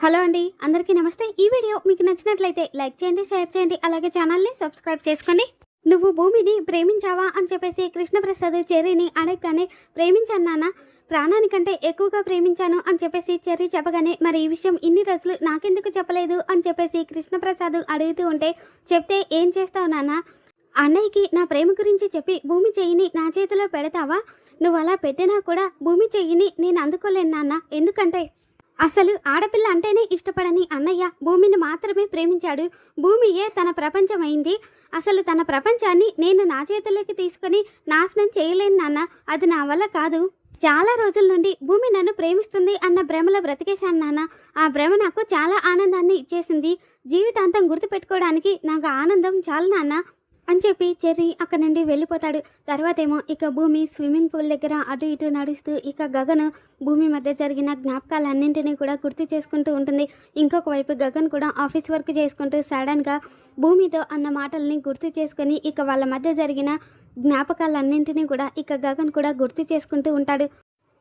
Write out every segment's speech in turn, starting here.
Hello అండి అందరికీ నమస్తే. ఈ వీడియో మీకు నచ్చినట్లయితే లైక్ చేయండి షేర్ చేయండి అలాగే ఛానల్ని సబ్స్క్రైబ్ చేసుకోండి. నువ్వు భూమిని ప్రేమించావా అని చెప్పేసి కృష్ణప్రసాద్ చెర్రీని అడగగానే ప్రేమించాను నాన్న ప్రాణానికంటే ఎక్కువగా ప్రేమించాను అని చెప్పేసి చెర్రీ చెప్పగానే మరి ఈ విషయం ఇన్ని రోజులు నాకెందుకు చెప్పలేదు? అని చెప్పేసి కృష్ణప్రసాద్ అడుగుతూ ఉంటే చెప్తే ఏం చేస్తావు నాన్న? అన్నయ్యకి నా ప్రేమ గురించి చెప్పి భూమి చెయ్యిని నా చేతిలో పెడతావా? నువ్వు అలా పెట్టినా కూడా భూమి చెయ్యిని నేను అందుకోలేను నాన్న. ఎందుకంటే అసలు ఆడపిల్ల అంటేనే ఇష్టపడని అన్నయ్య భూమిని మాత్రమే ప్రేమించాడు. భూమియే తన ప్రపంచం అయింది అసలు తన ప్రపంచాన్ని నేను నా చేతుల్లోకి తీసుకొని నాశనం చేయలేను నాన్న. అది నా వల్ల కాదు. చాలా రోజుల నుండి భూమి నన్ను ప్రేమిస్తుంది అన్న భ్రమలో బ్రతికేశాను నాన్న. ఆ భ్రమ నాకు చాలా ఆనందాన్ని ఇచ్చేసింది. జీవితాంతం గుర్తుపెట్టుకోవడానికి నాకు ఆనందం చాలు నాన్న. అని చెప్పి చెర్రీ అక్కడి నుండి వెళ్ళిపోతాడు. తర్వాతేమో ఇక భూమి స్విమ్మింగ్ పూల్ దగ్గర అటు ఇటు నడుస్తూ ఇక గగన్ భూమి మధ్య జరిగిన జ్ఞాపకాలన్నింటినీ కూడా గుర్తు చేసుకుంటూ ఉంటుంది. ఇంకొక వైపు గగన్ కూడా ఆఫీస్ వర్క్ చేసుకుంటూ సడన్గా భూమితో అన్న మాటల్ని గుర్తు చేసుకొని ఇక వాళ్ళ మధ్య జరిగిన జ్ఞాపకాలన్నింటినీ కూడా ఇక గగన్ కూడా గుర్తు చేసుకుంటూ ఉంటాడు.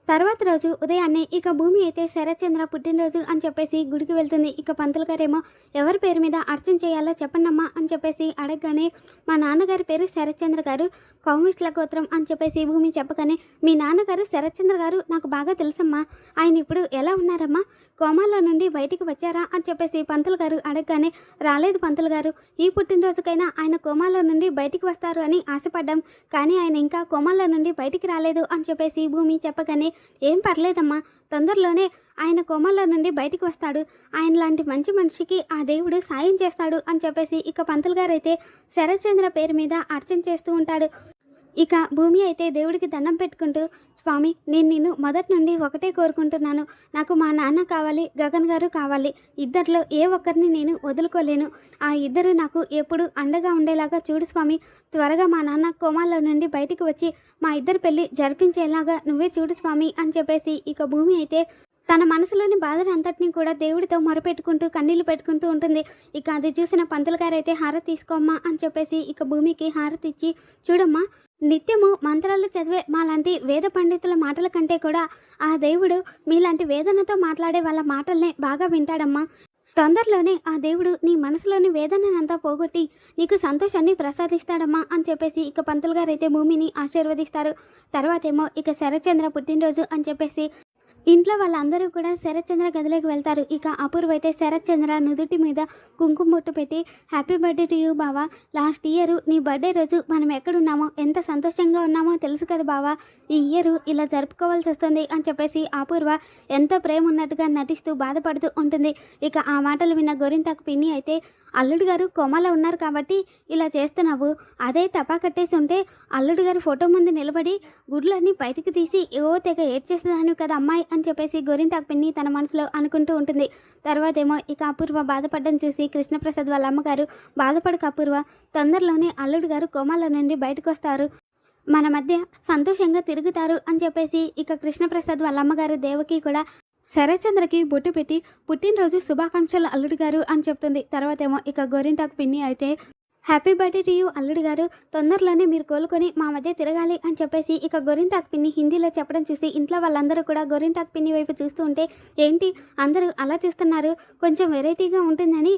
తర్వాత రోజు ఉదయాన్నే ఇక భూమి అయితే శరత్చంద్ర పుట్టినరోజు అని చెప్పేసి గుడికి వెళ్తుంది. ఇక పంతులు గారేమో ఎవరి పేరు మీద అర్చన చేయాలో చెప్పండమ్మా అని చెప్పేసి అడగగానే మా నాన్నగారి పేరు శరత్చంద్ర గారు కౌమిష్ల గోత్రం అని చెప్పేసి భూమి చెప్పగానే మీ నాన్నగారు శరత్చంద్ర గారు నాకు బాగా తెలుసమ్మా. ఆయన ఇప్పుడు ఎలా ఉన్నారమ్మా? కోమాలో నుండి బయటికి వచ్చారా అని చెప్పేసి పంతులు గారు అడగగానే రాలేదు పంతులు గారు. ఈ పుట్టినరోజుకైనా ఆయన కోమాలో నుండి బయటికి వస్తారు అని ఆశపడ్డాం. కానీ ఆయన ఇంకా కోమాలో నుండి బయటికి రాలేదు అని చెప్పేసి భూమి చెప్పగానే ఏం పర్లేదమ్మా తొందరలోనే ఆయన కోమల్లో నుండి బయటికి వస్తాడు. ఆయన లాంటి మంచి మనిషికి ఆ దేవుడు సాయం చేస్తాడు అని చెప్పేసి ఇక పంతులు గారు అయితే శరత్చంద్ర పేరు మీద అర్చన చేస్తూ ఉంటాడు. ఇక భూమి అయితే దేవుడికి దండం పెట్టుకుంటూ స్వామి నేను నిన్ను మొదటి నుండి ఒకటే కోరుకుంటున్నాను. నాకు మా నాన్న కావాలి గగన్ గారు కావాలి. ఇద్దరిలో ఏ ఒక్కరిని నేను వదులుకోలేను. ఆ ఇద్దరు నాకు ఎప్పుడు అండగా ఉండేలాగా చూడు స్వామి. త్వరగా మా నాన్న కోమాలో నుండి బయటికి వచ్చి మా ఇద్దరు పెళ్ళి జరిపించేలాగా నువ్వే చూడు స్వామి అని చెప్పేసి ఇక భూమి అయితే తన మనసులోని బాధను అంతటినీ కూడా దేవుడితో మొరపెట్టుకుంటూ కన్నీళ్ళు పెట్టుకుంటూ ఉంటుంది. ఇక అది చూసిన పంతులు గారైతే హారతి తీసుకోమ్మా అని చెప్పేసి ఇక భూమికి హారతి ఇచ్చి చూడమ్మా నిత్యము మంత్రాలు చదివే మాలాంటి వేద పండితుల మాటల కంటే కూడా ఆ దేవుడు మీలాంటి వేదనతో మాట్లాడే వాళ్ళ మాటల్నే బాగా వింటాడమ్మా. తొందరలోనే ఆ దేవుడు నీ మనసులోని వేదననంతా పోగొట్టి నీకు సంతోషాన్ని ప్రసాదిస్తాడమ్మా అని చెప్పేసి ఇక పంతులు గారైతే భూమిని ఆశీర్వదిస్తారు. తర్వాతేమో ఇక శరచంద్ర పుట్టినరోజు అని చెప్పేసి ఇంట్లో వాళ్ళందరూ కూడా శరత్చంద్ర గదిలోకి వెళ్తారు. ఇక అపూర్వ అయితే శరత్చంద్ర నుదుటి మీద కుంకుమ బొట్టు పెట్టి హ్యాపీ బర్త్డే టు యూ బావా. లాస్ట్ ఇయర్ నీ బర్త్డే రోజు మనం ఎక్కడున్నామో ఎంత సంతోషంగా ఉన్నామో తెలుసు కదా బావా. ఈ ఇయర్ ఇలా జరుపుకోవాల్సి వస్తుంది అని చెప్పేసి అపూర్వ ఎంతో ప్రేమ ఉన్నట్టుగా నటిస్తూ బాధపడుతూ ఉంటుంది. ఇక ఆ మాటలు విన్న గోరింటాకు పిన్ని అయితే అల్లుడు గారు కోమాలో ఉన్నారు కాబట్టి ఇలా చేస్తున్నావు. అదే టపా కట్టేసి ఉంటే అల్లుడు గారి ఫోటో ముందు నిలబడి గుడ్లన్నీ బయటికి తీసి ఏవో తెగ ఏడ్చేసేదాను కదా అమ్మాయి అని చెప్పేసి గోరింటాకు పిన్ని తన మనసులో అనుకుంటూ ఉంటుంది. తర్వాత ఏమో ఇక అపూర్వ బాధపడడం చూసి కృష్ణప్రసాద్ వాళ్ళ అమ్మగారు బాధపడక అపూర్వ తొందరలోనే అల్లుడు గారు కోమాలో నుండి బయటకు వస్తారు మన మధ్య సంతోషంగా తిరుగుతారు అని చెప్పేసి ఇక కృష్ణప్రసాద్ వాళ్ళ అమ్మగారు దేవకి కూడా శరత్చంద్రకి బొట్టు పెట్టి పుట్టినరోజు శుభాకాంక్షలు అల్లుడు గారు అని చెప్తుంది. తర్వాత ఏమో ఇక గోరింటాకు పిన్ని అయితే హ్యాపీ బర్త్డే టు యూ అల్లుడు గారు. తొందరలోనే మీరు కోలుకొని మా మధ్య తిరగాలి అని చెప్పేసి ఇక గోరింటాక్ పిన్ని హిందీలో చెప్పడం చూసి ఇంట్లో వాళ్ళందరూ కూడా గోరింటాక్ పిన్ని వైపు చూస్తూ ఉంటే ఏంటి? అందరూ అలా చూస్తున్నారు. కొంచెం వెరైటీగా ఉంటుందని.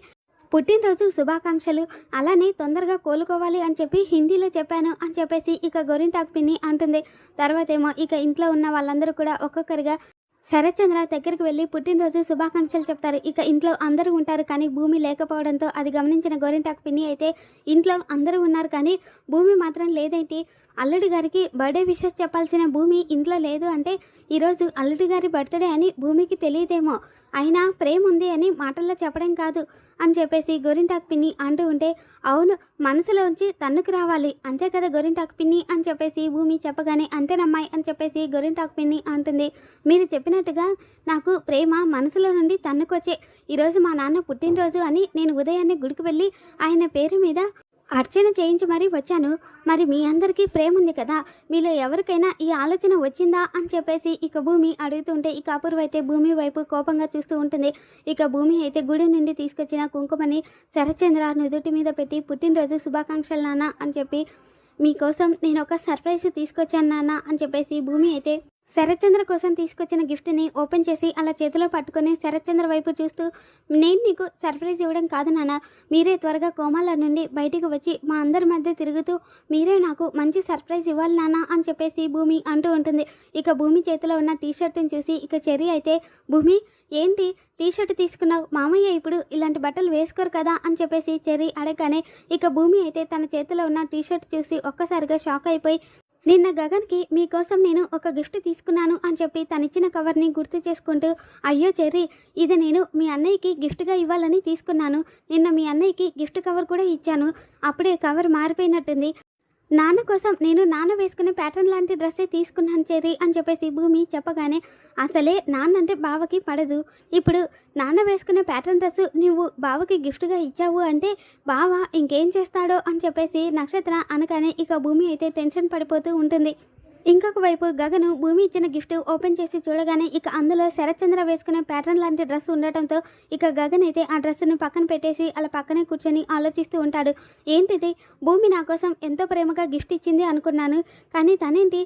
పుట్టినరోజు శుభాకాంక్షలు. అలానే తొందరగా కోలుకోవాలి అని చెప్పి హిందీలో చెప్పాను అని చెప్పేసి ఇక గోరింటాక్ పిన్ని అంటుంది. తర్వాత ఏమో ఇక ఇంట్లో ఉన్న వాళ్ళందరూ కూడా ఒక్కొక్కరిగా శరత్చంద్ర దగ్గరికి వెళ్ళి పుట్టినరోజు శుభాకాంక్షలు చెప్తారు. ఇక ఇంట్లో అందరూ ఉంటారు కానీ భూమి లేకపోవడంతో అది గమనించిన గోరింటాకు పిన్ని అయితే ఇంట్లో అందరూ ఉన్నారు కానీ భూమి మాత్రం లేదేంటి? అల్లుడి గారికి బర్త్డే విషెస్ చెప్పాల్సిన భూమి ఇంట్లో లేదు అంటే ఈరోజు అల్లుడి గారి బర్త్డే అని భూమికి తెలియదేమో. అయినా ప్రేమ ఉంది అని మాటల్లో చెప్పడం కాదు. అని చెప్పేసి గోరింటాకు పిన్ని అంటూ ఉంటే అవును మనసులోంచి తన్నుకు రావాలి. అంతే కదా గోరింటాకు పిన్ని అని చెప్పేసి భూమి చెప్పగానే అంతేనమ్మాయి అని చెప్పేసి గోరింటాకు పిన్ని అంటుంది. మీరు చెప్పినట్టుగా నాకు ప్రేమ మనసులో నుండి తన్నుకొచ్చే. ఈరోజు మా నాన్న పుట్టినరోజు అని నేను ఉదయాన్నే గుడికి వెళ్ళి ఆయన పేరు మీద అర్చన చేయించి మరీ వచ్చాను. మరి మీ అందరికీ ప్రేమ ఉంది కదా. మీలో ఎవరికైనా ఈ ఆలోచన వచ్చిందా అని చెప్పేసి ఇక భూమి అడుగుతుంటే ఇక అపూర్వ అయితే భూమి వైపు కోపంగా చూస్తూ ఉంటుంది. ఇక భూమి అయితే గుడి నుండి తీసుకొచ్చిన కుంకుమని శరచంద్ర నుదుటి మీద పెట్టి పుట్టినరోజు శుభాకాంక్షలు నాన్న అని చెప్పి మీకోసం నేను ఒక సర్ప్రైజ్ తీసుకొచ్చాను నాన్న అని చెప్పేసి భూమి అయితే శరత్చంద్ర కోసం తీసుకొచ్చిన గిఫ్ట్ని ఓపెన్ చేసి అలా చేతిలో పట్టుకొని శరత్చంద్ర వైపు చూస్తూ నేను నీకు సర్ప్రైజ్ ఇవ్వడం కాదు నాన్న. మీరే త్వరగా కోమాల నుండి బయటికి వచ్చి మా అందరి మధ్య తిరుగుతూ మీరే నాకు మంచి సర్ప్రైజ్ ఇవ్వాలి నాన్న అని చెప్పేసి భూమి అంటూ ఉంటుంది. ఇక భూమి చేతిలో ఉన్న టీషర్ట్ని చూసి ఇక చెరి అయితే భూమి ఏంటి? టీషర్ట్ తీసుకున్నావు? మామయ్య ఇప్పుడు ఇలాంటి బట్టలు వేసుకోరు కదా అని చెప్పేసి చెర్రీ అడగగానే ఇక భూమి అయితే తన చేతిలో ఉన్న టీషర్ట్ చూసి ఒక్కసారిగా షాక్ అయిపోయి నిన్న గగన్కి మీకోసం నేను ఒక గిఫ్ట్ తీసుకున్నాను అని చెప్పి తనిచ్చిన కవర్ని గుర్తు చేసుకుంటూ అయ్యో చెర్రీ ఇది నేను మీ అన్నయ్యకి గిఫ్ట్గా ఇవ్వాలని తీసుకున్నాను. నిన్న మీ అన్నయ్యకి గిఫ్ట్ కవర్ కూడా ఇచ్చాను. అప్పుడే కవర్ మారిపోయినట్టుంది. నాన్న కోసం నేను నాన్న వేసుకునే ప్యాటర్న్ లాంటి డ్రెస్సే తీసుకున్నాను చేరి అని చెప్పేసి భూమి చెప్పగానే అసలే నాన్న అంటే బావకి పడదు. ఇప్పుడు నాన్న వేసుకునే ప్యాటర్న్ డ్రెస్ నువ్వు బావకి గిఫ్ట్గా ఇచ్చావు అంటే బావ ఇంకేం చేస్తాడో అని చెప్పేసి నక్షత్ర అనగానే ఇక భూమి అయితే టెన్షన్ పడిపోతూ ఉంటుంది. ఇంకొక వైపు గగను భూమి ఇచ్చిన గిఫ్ట్ ఓపెన్ చేసి చూడగానే ఇక అందులో శరత్చంద్ర వేసుకునే ప్యాటర్న్ లాంటి డ్రెస్ ఉండటంతో ఇక గగన్ అయితే ఆ డ్రెస్సును పక్కన పెట్టేసి అలా పక్కనే కూర్చొని ఆలోచిస్తూ ఉంటాడు. ఏంటిది? భూమి నా కోసం ఎంతో ప్రేమగా గిఫ్ట్ ఇచ్చింది అనుకున్నాను. కానీ తనేంటి?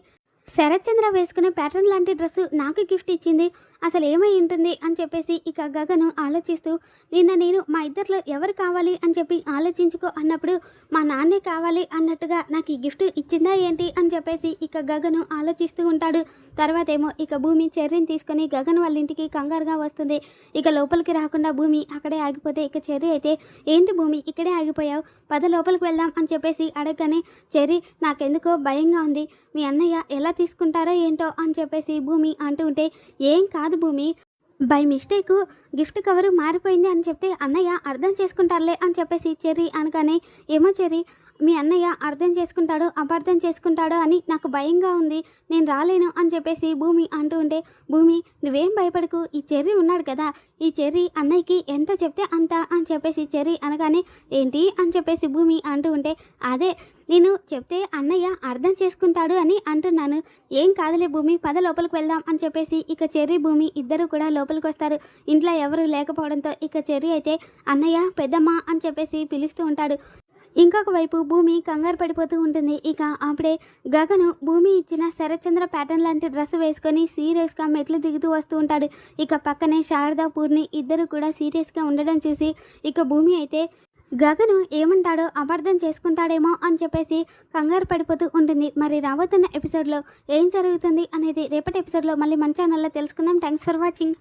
శరత్చంద్ర వేసుకునే ప్యాటర్న్ లాంటి డ్రెస్సు నాకు గిఫ్ట్ ఇచ్చింది. అసలు ఏమై ఉంటుంది అని చెప్పేసి ఇక గగను ఆలోచిస్తూ నిన్న నేను మా ఇద్దరిలో ఎవరు కావాలి అని చెప్పి ఆలోచించుకో అన్నప్పుడు మా నాన్నే కావాలి అన్నట్టుగా నాకు ఈ గిఫ్ట్ ఇచ్చిందా ఏంటి? అని చెప్పేసి ఇక గగను ఆలోచిస్తూ ఉంటాడు. తర్వాత ఏమో ఇక భూమి చెర్రిని తీసుకొని గగన్ వాళ్ళ ఇంటికి కంగారుగా వస్తుంది. ఇక లోపలికి రాకుండా భూమి అక్కడే ఆగిపోతే ఇక చెర్రీ అయితే ఏంటి భూమి ఇక్కడే ఆగిపోయావు? పద లోపలికి వెళ్దాం అని చెప్పేసి అడగగానే చెర్రీ నాకెందుకో భయంగా ఉంది. మీ అన్నయ్య ఎలా తీసుకుంటారో ఏంటో అని చెప్పేసి భూమి అంటూ ఉంటే ఏం కాదు కాదు భూమి. బై మిస్టేక్ గిఫ్ట్ కవర్ మారిపోయింది అని చెప్తే అన్నయ్య అర్థం చేసుకుంటారులే అని చెప్పేసి చెర్రీ అనగానే ఏమో చెర్రీ మీ అన్నయ్య అర్థం చేసుకుంటాడో అపార్థం చేసుకుంటాడో అని నాకు భయంగా ఉంది. నేను రాలేను అని చెప్పేసి భూమి అంటూ ఉంటే భూమి నువ్వేం భయపడకు ఈ చెర్రీ ఉన్నాడు కదా ఈ చెర్రీ అన్నయ్యకి ఎంత చెప్తే అంత అని చెప్పేసి చెర్రీ అనగానే ఏంటి? అని చెప్పేసి భూమి అంటూ ఉంటే అదే నేను చెప్తే అన్నయ్య అర్థం చేసుకుంటాడు అని అంటున్నాను. ఏం కాదులే భూమి పద లోపలికి వెళ్దాం అని చెప్పేసి ఇక చెర్రీ భూమి ఇద్దరు కూడా లోపలికి వస్తారు. ఇంట్లో ఎవరు లేకపోవడంతో ఇక చెర్రీ అయితే అన్నయ్య పెద్దమ్మ అని చెప్పేసి పిలుస్తూ ఉంటాడు. ఇంకొక వైపు భూమి కంగారు పడిపోతూ ఉంటుంది. ఇక అప్పుడే గగను భూమి ఇచ్చిన శరత్చంద్ర ప్యాటర్న్ లాంటి డ్రెస్ వేసుకొని సీరియస్గా మెట్లు దిగుతూ వస్తూ ఉంటాడు. ఇక పక్కనే శారదా పూర్ణి ఇద్దరు కూడా సీరియస్గా ఉండడం చూసి ఇక భూమి అయితే గగను ఏమంటాడో అపార్థం చేసుకుంటాడేమో అని చెప్పేసి కంగారు పడిపోతూ ఉంటుంది. మరి రాబోతున్న ఎపిసోడ్లో ఏం జరుగుతుంది అనేది రేపటి ఎపిసోడ్లో మళ్ళీ మన ఛానల్లో తెలుసుకుందాం. Thanks for watching